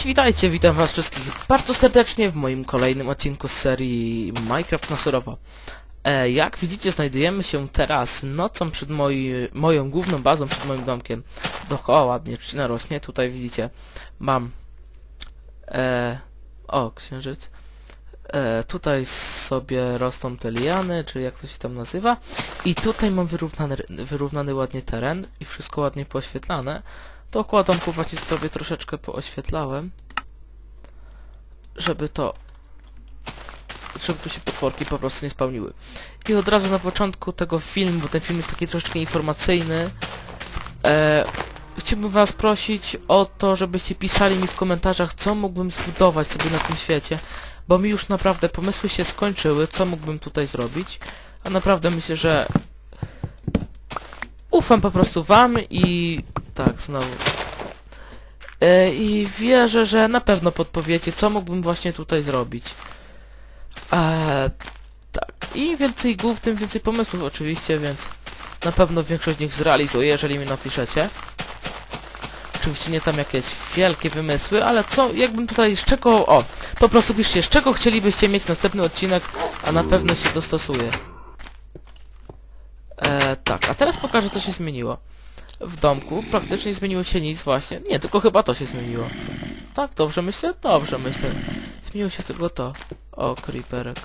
Cześć, witajcie, witam was wszystkich bardzo serdecznie w moim kolejnym odcinku z serii Minecraft na surowo. E, jak widzicie, znajdujemy się teraz nocą przed moi, moją główną bazą, przed moim domkiem. Dookoła ładnie trzcina rośnie, tutaj widzicie, mam... E, o, księżyc. E, tutaj sobie rosną te liany, czy jak to się tam nazywa. I tutaj mam wyrównany, wyrównany ładnie teren i wszystko ładnie poświetlane. Dookoła domku właśnie sobie troszeczkę pooświetlałem, żeby to, żeby tu się potworki po prostu nie spełniły. I od razu na początku tego filmu, bo ten film jest taki troszeczkę informacyjny, e, chciałbym was prosić o to, żebyście pisali mi w komentarzach, co mógłbym zbudować sobie na tym świecie, bo mi już naprawdę pomysły się skończyły, co mógłbym tutaj zrobić, a naprawdę myślę, że ufam po prostu wam i tak, znowu. E, I wierzę, że na pewno podpowiecie, co mógłbym właśnie tutaj zrobić. E, tak. I więcej głów, tym więcej pomysłów oczywiście, więc na pewno większość z nich zrealizuję, jeżeli mi napiszecie. Oczywiście nie tam jakieś wielkie wymysły, ale co, jakbym tutaj, z czego, o, po prostu piszcie, z czego chcielibyście mieć następny odcinek, a na pewno się dostosuje. A teraz pokażę, co się zmieniło. W domku praktycznie zmieniło się nic właśnie. Nie, tylko chyba to się zmieniło. Tak, dobrze myślę? Dobrze myślę. Zmieniło się tylko to. O, creeperek.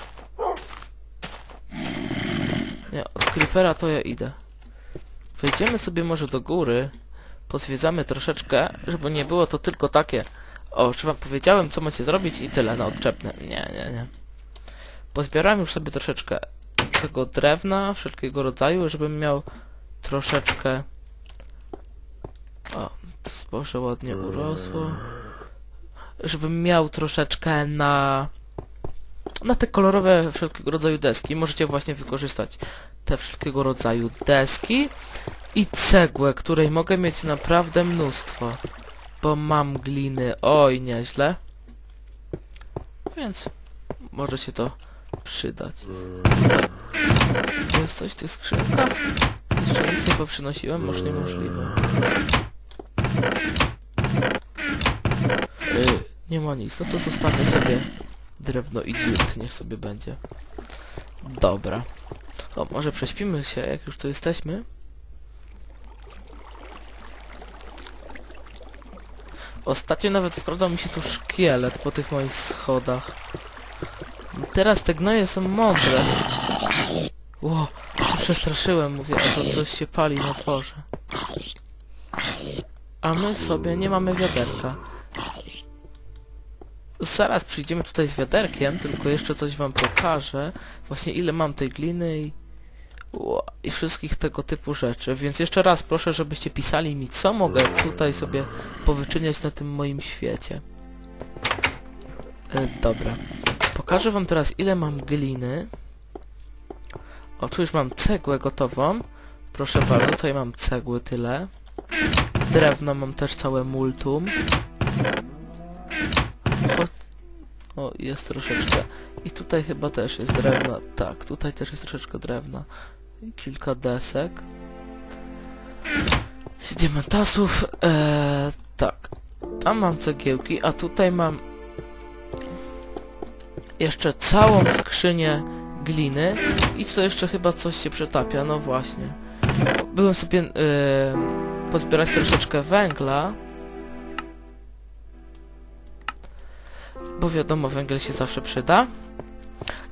Nie, od creepera to ja idę. Wejdziemy sobie może do góry. Pozwiedzamy troszeczkę, żeby nie było to tylko takie. O, czy wam powiedziałem, co macie zrobić i tyle na odczepne. Nie, nie, nie. Pozbierałem już sobie troszeczkę tego drewna, wszelkiego rodzaju, żebym miał troszeczkę... O, to zboże ładnie urosło. Żebym miał troszeczkę na... Na te kolorowe wszelkiego rodzaju deski. Możecie właśnie wykorzystać te wszelkiego rodzaju deski i cegłę, której mogę mieć naprawdę mnóstwo. Bo mam gliny, oj nieźle. Więc może się to przydać. Jest coś w tych skrzynkach? Jeszcze nic nie poprzynosiłem, może niemożliwe. Yy, nie ma nic, no to zostawię sobie drewno i dirt, niech sobie będzie. Dobra. O, może prześpimy się, jak już tu jesteśmy. Ostatnio nawet wkradał mi się tu szkielet po tych moich schodach. Teraz te gnoje są mądre. Ło, się przestraszyłem, mówię, a to coś się pali na dworze. A my sobie nie mamy wiaderka. Zaraz przyjdziemy tutaj z wiaderkiem, tylko jeszcze coś wam pokażę. Właśnie ile mam tej gliny i... Ło, i wszystkich tego typu rzeczy. Więc jeszcze raz proszę, żebyście pisali mi, co mogę tutaj sobie powyczyniać na tym moim świecie. E, dobra. Pokażę wam teraz, ile mam gliny. O, tu już mam cegłę gotową. Proszę bardzo, tutaj mam cegły tyle. Drewno mam też całe multum. O, jest troszeczkę. I tutaj chyba też jest drewna. Tak, tutaj też jest troszeczkę drewna. I kilka desek. Z diamentasów. Eee, tak. Tam mam cegiełki, a tutaj mam jeszcze całą skrzynię gliny i tu jeszcze chyba coś się przetapia, no właśnie. Byłem sobie yy, pozbierać troszeczkę węgla, bo wiadomo, węgiel się zawsze przyda.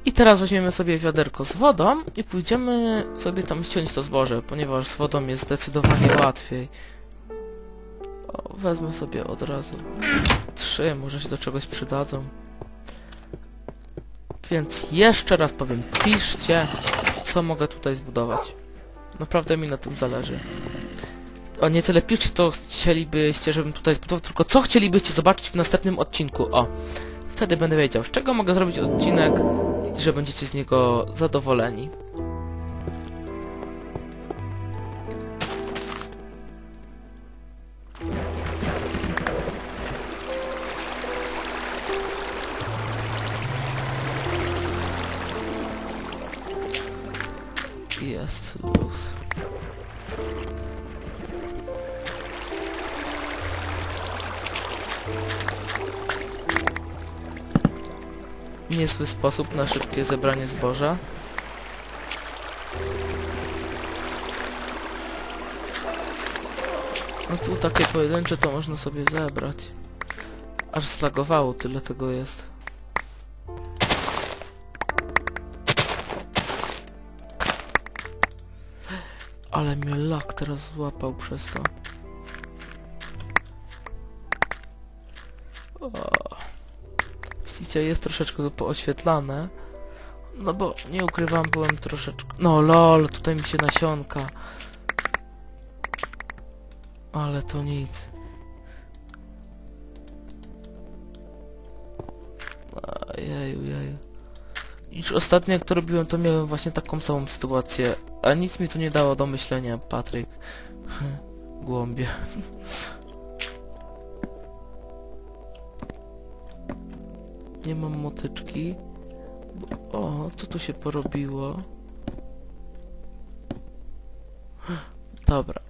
I teraz weźmiemy sobie wiaderko z wodą i pójdziemy sobie tam ściąć to zboże, ponieważ z wodą jest zdecydowanie łatwiej. O, wezmę sobie od razu trzy, może się do czegoś przydadzą. Więc jeszcze raz powiem, piszcie, co mogę tutaj zbudować. Naprawdę mi na tym zależy. O, nie tyle piszcie, to chcielibyście, żebym tutaj zbudował, tylko co chcielibyście zobaczyć w następnym odcinku. O, wtedy będę wiedział, z czego mogę zrobić odcinek i że będziecie z niego zadowoleni. jest luz. Niezły sposób na szybkie zebranie zboża. No tu takie pojedyncze to można sobie zebrać. Aż slagowało, tyle tego jest. Ale mnie lak teraz złapał przez to. Widzicie, jest troszeczkę to pooświetlane. No bo nie ukrywam, byłem troszeczkę... No lol, tutaj mi się nasionka. Ale to nic. Jeju, jeju. Już ostatnio jak to robiłem, to miałem właśnie taką samą sytuację. A nic mi to nie dało do myślenia, Patryk. Głąbie. Nie mam motyczki. O, co tu się porobiło? Dobra.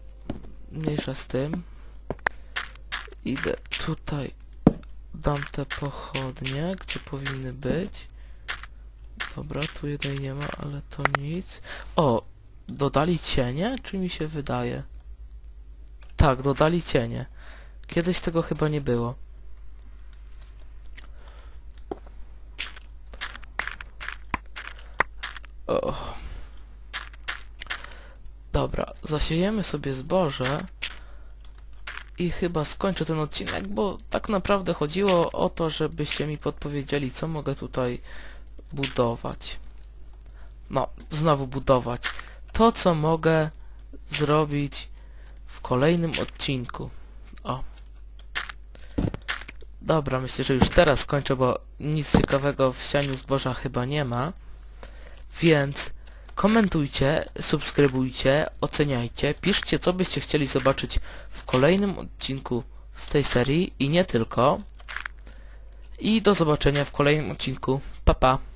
Mniejsza z tym. Idę tutaj. Dam te pochodnie, gdzie powinny być. Dobra, tu jednej nie ma, ale to nic. O, dodali cienie? Czy mi się wydaje? Tak, dodali cienie. Kiedyś tego chyba nie było. O. Dobra, zasiejemy sobie zboże i chyba skończę ten odcinek, bo tak naprawdę chodziło o to, żebyście mi podpowiedzieli, co mogę tutaj budować. No, znowu budować. To, co mogę zrobić w kolejnym odcinku. O. Dobra, myślę, że już teraz skończę, bo nic ciekawego w sianiu zboża chyba nie ma. Więc komentujcie, subskrybujcie, oceniajcie, piszcie, co byście chcieli zobaczyć w kolejnym odcinku z tej serii i nie tylko. I do zobaczenia w kolejnym odcinku. Pa, pa.